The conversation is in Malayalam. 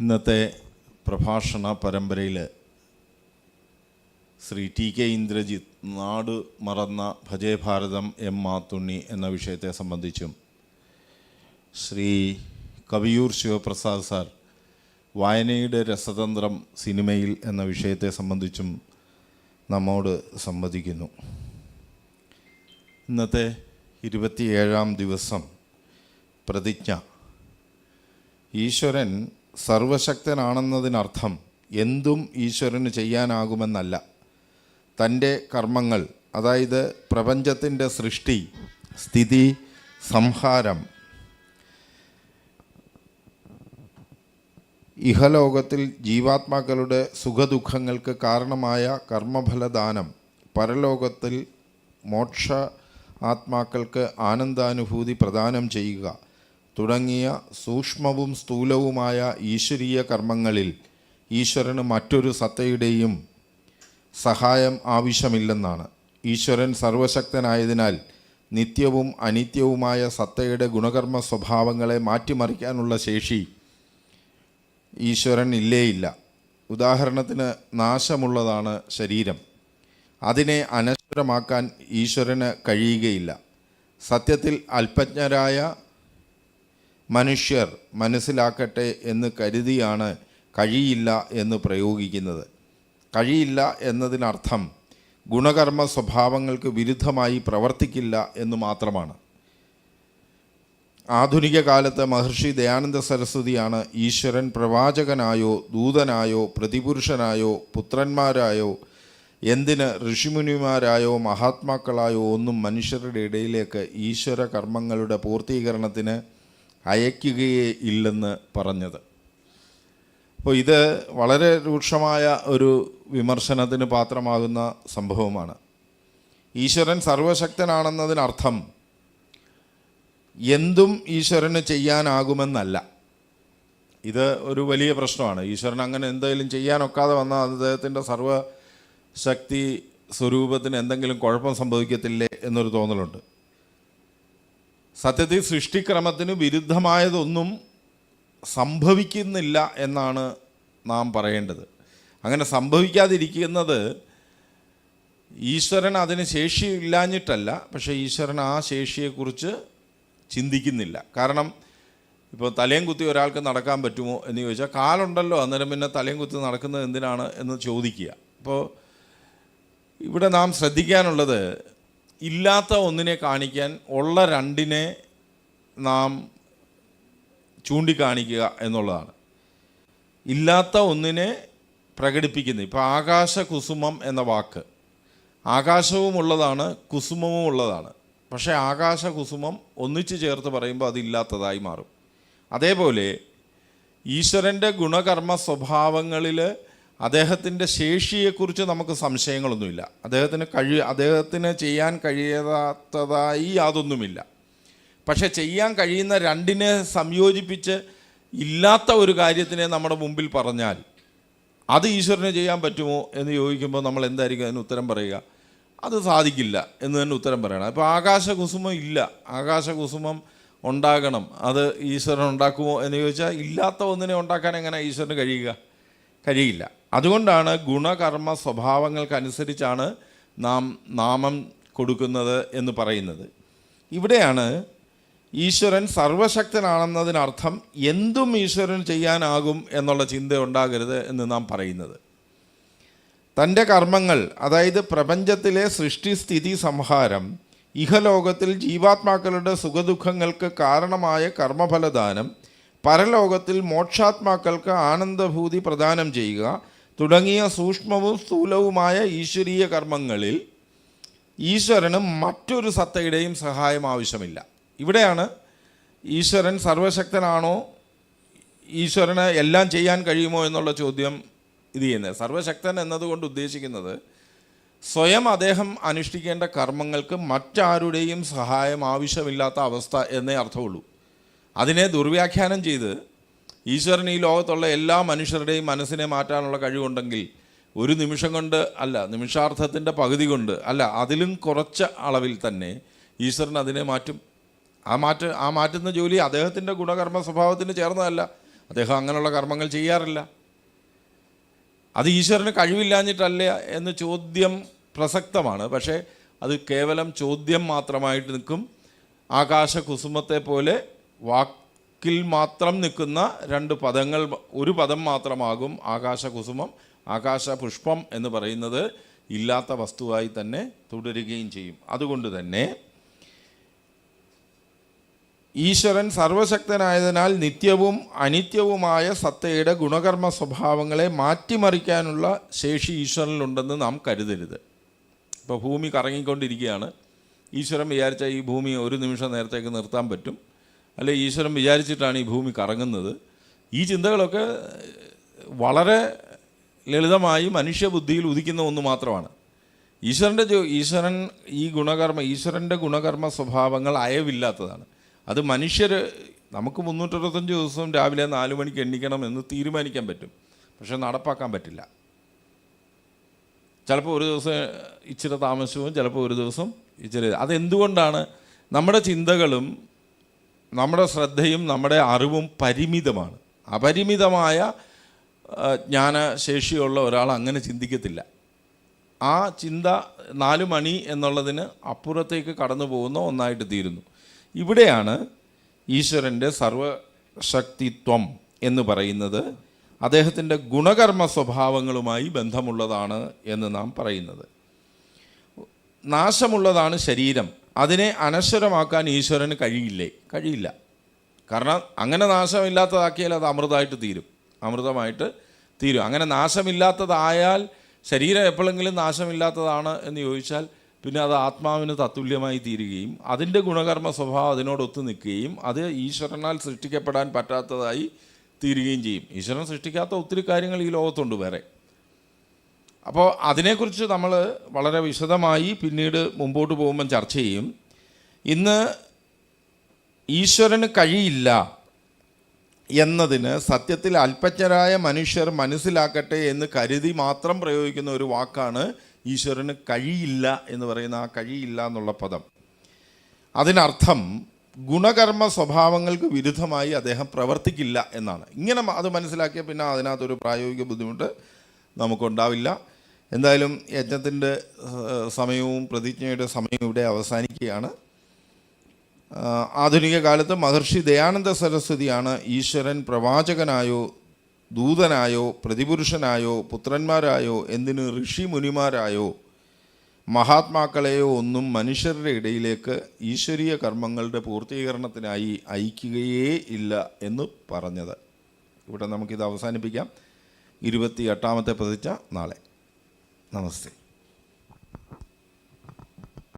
ഇന്നത്തെ പ്രഭാഷണ പരമ്പരയിൽ ശ്രീ ടി കെ ഇന്ദ്രജിത്ത് നാട് മറന്ന ഭജയ ഭാരതം എം മാത്തുണ്ണി എന്ന വിഷയത്തെ സംബന്ധിച്ചും ശ്രീ കവിയൂർ ശിവപ്രസാദ് സാർ വായനയുടെ രസതന്ത്രം സിനിമയിൽ എന്ന വിഷയത്തെ സംബന്ധിച്ചും നമ്മോട് സംവദിക്കുന്നു. ഇന്നത്തെ ഇരുപത്തിയേഴാം ദിവസം പ്രതിജ്ഞ. ഈശ്വരൻ സർവശക്തനാണെന്നതിനർത്ഥം എന്തും ഈശ്വരന് ചെയ്യാനാകുമെന്നല്ല. തന്റെ കർമ്മങ്ങൾ അതായത് പ്രപഞ്ചത്തിന്റെ സൃഷ്ടി സ്ഥിതി സംഹാരം ഇഹലോകത്തിൽ ജീവാത്മാക്കളുടെ സുഖദുഃഖങ്ങൾക്ക് കാരണമായ കർമ്മഫലദാനം പരലോകത്തിൽ മോക്ഷ ആത്മാക്കൾക്ക് ആനന്ദാനുഭൂതി പ്രദാനം ചെയ്യുക തുടങ്ങിയ സൂക്ഷ്മവും സ്ഥൂലവുമായ ഈശ്വരീയ കർമ്മങ്ങളിൽ ഈശ്വരന് മറ്റൊരു സത്തയുടെയും സഹായം ആവശ്യമില്ലെന്നാണ്. ഈശ്വരൻ സർവശക്തനായതിനാൽ നിത്യവും അനിത്യവുമായ സത്തയുടെ ഗുണകർമ്മ സ്വഭാവങ്ങളെ മാറ്റിമറിക്കാനുള്ള ശേഷി ഈശ്വരൻ ഇല്ലേയില്ല. ഉദാഹരണത്തിന് നാശമുള്ളതാണ് ശരീരം. അതിനെ അനശ്വരമാക്കാൻ ഈശ്വരന് കഴിയുകയില്ല. സത്യത്തിൽ അല്പജ്ഞരായ മനുഷ്യർ മനസ്സിലാക്കട്ടെ എന്ന് കരുതിയാണ് കഴിയില്ല എന്ന് പ്രയോഗിക്കുന്നത്. കഴിയില്ല എന്നതിനർത്ഥം ഗുണകർമ്മ സ്വഭാവങ്ങൾക്ക് വിരുദ്ധമായി പ്രവർത്തിക്കില്ല എന്ന് മാത്രമാണ്. ആധുനിക കാലത്ത് മഹർഷി ദയാനന്ദ സരസ്വതിയാണ് ഈശ്വരൻ പ്രവാചകനായോ ദൂതനായോ പ്രതിപുരുഷനായോ പുത്രന്മാരായോ എന്തിന് ഋഷിമുനിമാരായോ മഹാത്മാക്കളായോ ഒന്നും മനുഷ്യരുടെ ഇടയിലേക്ക് ഈശ്വര കർമ്മങ്ങളുടെ പൂർത്തീകരണത്തിന് അയക്കുകയേ ഇല്ലെന്ന് പറഞ്ഞത്. അപ്പോൾ ഇത് വളരെ രൂക്ഷമായ ഒരു വിമർശനത്തിന് പാത്രമാകുന്ന സംഭവമാണ്. ഈശ്വരൻ സർവശക്തനാണെന്നതിനർത്ഥം എന്തും ഈശ്വരന് ചെയ്യാനാകുമെന്നല്ല. ഇത് ഒരു വലിയ പ്രശ്നമാണ്. ഈശ്വരൻ അങ്ങനെ എന്തെങ്കിലും ചെയ്യാനൊക്കാതെ വന്നാൽ അദ്ദേഹത്തിന്റെ സർവശക്തി സ്വരൂപത്തിന് എന്തെങ്കിലും കുഴപ്പം സംഭവിക്കത്തില്ലേ എന്നൊരു തോന്നലുണ്ട്. സത്യത്തിൽ സൃഷ്ടിക്രമത്തിന് വിരുദ്ധമായതൊന്നും സംഭവിക്കുന്നില്ല എന്നാണ് നാം പറയേണ്ടത്. അങ്ങനെ സംഭവിക്കാതിരിക്കുന്നത് ഈശ്വരൻ അതിന് ശേഷിയില്ലാഞ്ഞിട്ടല്ല പക്ഷേ ഈശ്വരൻ ആ ശേഷിയെക്കുറിച്ച് ചിന്തിക്കുന്നില്ല. കാരണം ഇപ്പോൾ തലയും കുത്തി ഒരാൾക്ക് നടക്കാൻ പറ്റുമോ എന്ന് ചോദിച്ചാൽ കാലുണ്ടല്ലോ അന്നേരം പിന്നെ തലയും കുത്തി നടക്കുന്നത് എന്തിനാണ് എന്ന് ചോദിക്കുക. അപ്പോൾ ഇവിടെ നാം ശ്രദ്ധിക്കാനുള്ളത് ഇല്ലാത്ത ഒന്നിനെ കാണിക്കാൻ ഉള്ള രണ്ടിനെ നാം ചൂണ്ടിക്കാണിക്കുക എന്നുള്ളതാണ്. ഇല്ലാത്ത ഒന്നിനെ പ്രകടിപ്പിക്കുന്നത്. ഇപ്പോൾ ആകാശ കുസുമം എന്ന വാക്ക്. ആകാശവും ഉള്ളതാണ് കുസുമവും ഉള്ളതാണ്. പക്ഷേ ആകാശ കുസുമം ഒന്നിച്ചു ചേർത്ത് പറയുമ്പോൾ അതില്ലാത്തതായി മാറും. അതേപോലെ ഈശ്വരന്റെ ഗുണകർമ്മ സ്വഭാവങ്ങളിൽ അദ്ദേഹത്തിന്റെ ശേഷിയെക്കുറിച്ച് നമുക്ക് സംശയങ്ങളൊന്നുമില്ല. അദ്ദേഹത്തിന് കഴി അദ്ദേഹത്തിന് ചെയ്യാൻ കഴിയാത്തതായി യാതൊന്നുമില്ല. പക്ഷെ ചെയ്യാൻ കഴിയുന്ന രണ്ടിനെ സംയോജിപ്പിച്ച് ഇല്ലാത്ത ഒരു കാര്യത്തിനെ നമ്മുടെ മുമ്പിൽ പറഞ്ഞാൽ അത് ഈശ്വരന് ചെയ്യാൻ പറ്റുമോ എന്ന് ചോദിക്കുമ്പോൾ നമ്മൾ എന്തായിരിക്കും അതിന് ഉത്തരം പറയുക? അത് സാധിക്കില്ല എന്ന് തന്നെ ഉത്തരം പറയണം. ഇപ്പോൾ ആകാശകുസുമം ഇല്ല. ആകാശകുസുമം ഉണ്ടാകണം. അത് ഈശ്വരൻ ഉണ്ടാക്കുമോ എന്ന് ചോദിച്ചാൽ ഇല്ലാത്ത ഒന്നിനെ ഉണ്ടാക്കാൻ എങ്ങനെ ഈശ്വരന് കഴിയുക? കഴിയില്ല. അതുകൊണ്ടാണ് ഗുണകർമ്മ സ്വഭാവങ്ങൾക്കനുസരിച്ചാണ് നാം നാമം കൊടുക്കുന്നത് എന്ന് പറയുന്നത്. ഇവിടെയാണ് ഈശ്വരൻ സർവശക്തനാണെന്നതിനർത്ഥം എന്തും ഈശ്വരൻ ചെയ്യാനാകും എന്നുള്ള ചിന്ത ഉണ്ടാകരുത് എന്ന് നാം പറയുന്നത്. തന്റെ കർമ്മങ്ങൾ അതായത് പ്രപഞ്ചത്തിലെ സൃഷ്ടിസ്ഥിതി സംഹാരം ഇഹലോകത്തിൽ ജീവാത്മാക്കളുടെ സുഖദുഃഖങ്ങൾക്ക് കാരണമായ കർമ്മഫലദാനം പരലോകത്തിൽ മോക്ഷാത്മാക്കൾക്ക് ആനന്ദഭൂതി പ്രദാനം ചെയ്യുക തുടങ്ങിയ സൂക്ഷ്മവും സ്ഥൂലവുമായ ഈശ്വരീയ കർമ്മങ്ങളിൽ ഈശ്വരന് മറ്റൊരു സത്തയുടെയും സഹായം ആവശ്യമില്ല. ഇവിടെയാണ് ഈശ്വരൻ സർവശക്തനാണോ ഈശ്വരന് എല്ലാം ചെയ്യാൻ കഴിയുമോ എന്നുള്ള ചോദ്യം ഇത് ചെയ്യുന്നത്. സർവശക്തൻ എന്നതുകൊണ്ട് ഉദ്ദേശിക്കുന്നത് സ്വയം അദ്ദേഹം അനുഷ്ഠിക്കേണ്ട കർമ്മങ്ങൾക്ക് മറ്റാരുടെയും സഹായം ആവശ്യമില്ലാത്ത അവസ്ഥ എന്നേ അർത്ഥമുള്ളൂ. അതിനെ ദുർവ്യാഖ്യാനം ചെയ്ത് ഈശ്വരൻ ഈ ലോകത്തുള്ള എല്ലാ മനുഷ്യരുടെയും മനസ്സിനെ മാറ്റാനുള്ള കഴിവുണ്ടെങ്കിൽ ഒരു നിമിഷം കൊണ്ട് അല്ല നിമിഷാർത്ഥത്തിന്റെ പകുതി കൊണ്ട് അല്ല അതിലും കുറച്ച അളവിൽ തന്നെ ഈശ്വരൻ അതിനെ മാറ്റും. ആ മാറ്റ ആ മാറ്റുന്ന ജോലി അദ്ദേഹത്തിന്റെ ഗുണകർമ്മ സ്വഭാവത്തിന് ചേർന്നതല്ല. അദ്ദേഹം അങ്ങനെയുള്ള കർമ്മങ്ങൾ ചെയ്യാറില്ല. അത് ഈശ്വരന് കഴിവില്ലാഞ്ഞിട്ടല്ല എന്ന് ചോദ്യം പ്രസക്തമാണ്. പക്ഷേ അത് കേവലം ചോദ്യം മാത്രമായിട്ട് നിൽക്കും. ആകാശ കുസുമത്തെ പോലെ വാക്കിൽ മാത്രം നിൽക്കുന്ന രണ്ട് പദങ്ങൾ ഒരു പദം മാത്രമാകും ആകാശകുസുമം ആകാശപുഷ്പം ആകാശ പുഷ്പം എന്ന് പറയുന്നത് ഇല്ലാത്ത വസ്തുവായി തന്നെ തുടരുകയും ചെയ്യും. അതുകൊണ്ട് തന്നെ ഈശ്വരൻ സർവശക്തനായതിനാൽ നിത്യവും അനിത്യവുമായ സത്തയുടെ ഗുണകർമ്മ സ്വഭാവങ്ങളെ മാറ്റിമറിക്കാനുള്ള ശേഷി ഈശ്വരനിലുണ്ടെന്ന് നാം കരുതരുത്. ഇപ്പോൾ ഭൂമി കറങ്ങിക്കൊണ്ടിരിക്കുകയാണ്. ഈശ്വരൻ വിചാരിച്ച ഈ ഭൂമി ഒരു നിമിഷം നേരത്തേക്ക് നിർത്താൻ പറ്റും. അല്ലെ ഈശ്വരൻ വിചാരിച്ചിട്ടാണ് ഈ ഭൂമി കറങ്ങുന്നത്. ഈ ചിന്തകളൊക്കെ വളരെ ലളിതമായി മനുഷ്യബുദ്ധിയിൽ ഉദിക്കുന്ന ഒന്ന് മാത്രമാണ്. ഈശ്വരന്റെ ഈശ്വരൻ ഈ ഗുണകർമ്മ ഈശ്വരന്റെ ഗുണകർമ്മ സ്വഭാവങ്ങൾ അയവില്ലാത്തതാണ്. അത് മനുഷ്യർ നമുക്ക് മുന്നൂറ്ററുപത്തഞ്ച് ദിവസവും രാവിലെ നാല് മണിക്ക് എണ്ണിക്കണം എന്ന് തീരുമാനിക്കാൻ പറ്റും. പക്ഷെ നടപ്പാക്കാൻ പറ്റില്ല. ചിലപ്പോൾ ഒരു ദിവസം ഇച്ചിരി താമസവും ചിലപ്പോൾ ഒരു ദിവസം ഇച്ചിരി അതെന്തുകൊണ്ടാണ് നമ്മുടെ ചിന്തകളും നമ്മുടെ ശ്രദ്ധയും നമ്മുടെ അറിവും പരിമിതമാണ്. അപരിമിതമായ ജ്ഞാനശേഷിയുള്ള ഒരാൾ അങ്ങനെ ചിന്തിക്കത്തില്ല. ആ ചിന്ത നാല് മണി എന്നുള്ളതിന് അപ്പുറത്തേക്ക് കടന്നു പോകുന്ന ഒന്നായിട്ട് തീരുന്നു. ഇവിടെയാണ് ഈശ്വരന്റെ സർവശക്തിത്വം എന്ന് പറയുന്നത്. അദ്ദേഹത്തിന്റെ ഗുണകർമ്മ സ്വഭാവങ്ങളുമായി ബന്ധമുള്ളതാണ് എന്ന് നാം പറയുന്നത്. നാശമുള്ളതാണ് ശരീരം. അതിനെ അനശ്വരമാക്കാൻ ഈശ്വരന് കഴിയില്ലേ? കഴിയില്ല. കാരണം അങ്ങനെ നാശമില്ലാത്തതാക്കിയാൽ അത് അമൃതമായിട്ട് തീരും. അമൃതമായിട്ട് തീരും. അങ്ങനെ നാശമില്ലാത്തതായാൽ ശരീരം എപ്പോഴെങ്കിലും നാശമില്ലാത്തതാണ് എന്ന് ചോദിച്ചാൽ പിന്നെ അത് ആത്മാവിന് തത്തുല്യമായി തീരുകയും അതിന്റെ ഗുണകർമ്മ സ്വഭാവം അതിനോടൊത്ത് നിൽക്കുകയും അത് ഈശ്വരനാൽ സൃഷ്ടിക്കപ്പെടാൻ പറ്റാത്തതായി തീരുകയും ചെയ്യും. ഈശ്വരൻ സൃഷ്ടിക്കാത്ത ഒത്തിരി കാര്യങ്ങൾ ഈ ലോകത്തുണ്ട് വേറെ. അപ്പോൾ അതിനെക്കുറിച്ച് നമ്മൾ വളരെ വിശദമായി പിന്നീട് മുമ്പോട്ട് പോകുമ്പം ചർച്ച ചെയ്യും. ഇന്ന് ഈശ്വരന് കഴിയില്ല എന്നതിന് സത്യത്തിൽ അല്പജ്ഞരായ മനുഷ്യർ മനസ്സിലാക്കട്ടെ എന്ന് കരുതി മാത്രം പ്രയോഗിക്കുന്ന ഒരു വാക്കാണ് ഈശ്വരന് കഴിയില്ല എന്ന് പറയുന്ന ആ കഴിയില്ല എന്നുള്ള പദം. അതിനർത്ഥം ഗുണകർമ്മ സ്വഭാവങ്ങൾക്ക് വിരുദ്ധമായി അദ്ദേഹം പ്രവർത്തിക്കില്ല എന്നാണ്. ഇങ്ങനെ അത് മനസ്സിലാക്കിയ പിന്നെ അതിനകത്തൊരു പ്രായോഗിക ബുദ്ധിമുട്ട് നമുക്കുണ്ടാവില്ല. എന്തായാലും യജ്ഞത്തിന്റെ സമയവും പ്രതിജ്ഞയുടെ സമയവും ഇവിടെ അവസാനിക്കുകയാണ്. ആധുനിക കാലത്ത് മഹർഷി ദയാനന്ദ സരസ്വതിയാണ് ഈശ്വരൻ പ്രവാചകനായോ ദൂതനായോ പ്രതിപുരുഷനായോ പുത്രന്മാരായോ എന്തിന് ഋഷി മുനിമാരായോ മഹാത്മാക്കളെയോ ഒന്നും മനുഷ്യരുടെ ഇടയിലേക്ക് ഈശ്വരീയ കർമ്മങ്ങളുടെ പൂർത്തീകരണത്തിനായി അയക്കുകയേ ഇല്ല എന്ന് പറഞ്ഞത്. ഇവിടെ നമുക്കിത് അവസാനിപ്പിക്കാം. ഇരുപത്തി എട്ടാമത്തെ പ്രതിജ്ഞ നാളെ. ナマステ。